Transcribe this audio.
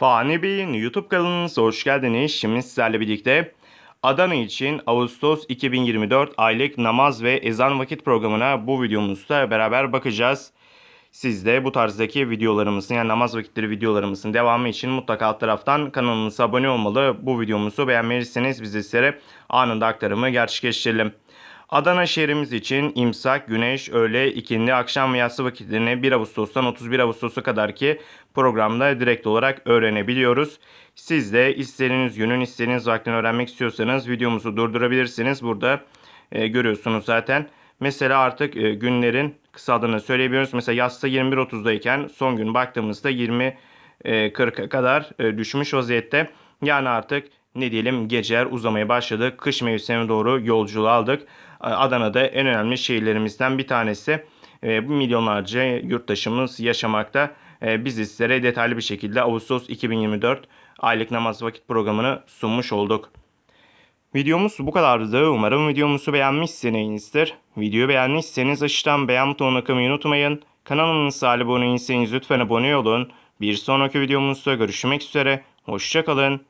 Fani Bey'in YouTube kanalınıza hoş geldiniz. Şimdi sizlerle birlikte Adana için Ağustos 2024 aylık namaz ve ezan vakit programına bu videomuzda beraber bakacağız. Siz de bu tarzdaki videolarımızın yani namaz vakitleri videolarımızın devamı için mutlaka alt taraftan kanalımıza abone olmalı. Bu videomuzu beğenmeliyseniz biz de sizlere anında aktarımı gerçekleştirelim. Adana şehrimiz için imsak, güneş, öğle, ikindi, akşam ve yatsı vakitlerini 1 Ağustos'tan 31 Ağustos'a kadar ki programda direkt olarak öğrenebiliyoruz. Siz de istediğiniz günün istediğiniz vaktini öğrenmek istiyorsanız videomuzu durdurabilirsiniz. Burada e, görüyorsunuz zaten. Mesela artık e, günlerin kısaldığını söyleyebiliyoruz. Mesela yatsı 21.30'dayken son gün baktığımızda 20.40'a kadar e, düşmüş vaziyette. Yani artık ne diyelim geceler uzamaya başladı. Kış mevsimine doğru yolculuğu aldık. Adana'da en önemli şehirlerimizden bir tanesi. E, bu milyonlarca yurttaşımız yaşamakta. E, biz sizlere detaylı bir şekilde Ağustos 2024 aylık namaz vakit programını sunmuş olduk. Videomuz bu kadardı. Umarım videomuzu beğenmişsinizdir. Videoyu beğenmişseniz aşağıdan beğen butonuna kılmayı unutmayın. Kanalımıza abone değilseniz lütfen abone olun. Bir sonraki videomuzda görüşmek üzere. Hoşçakalın.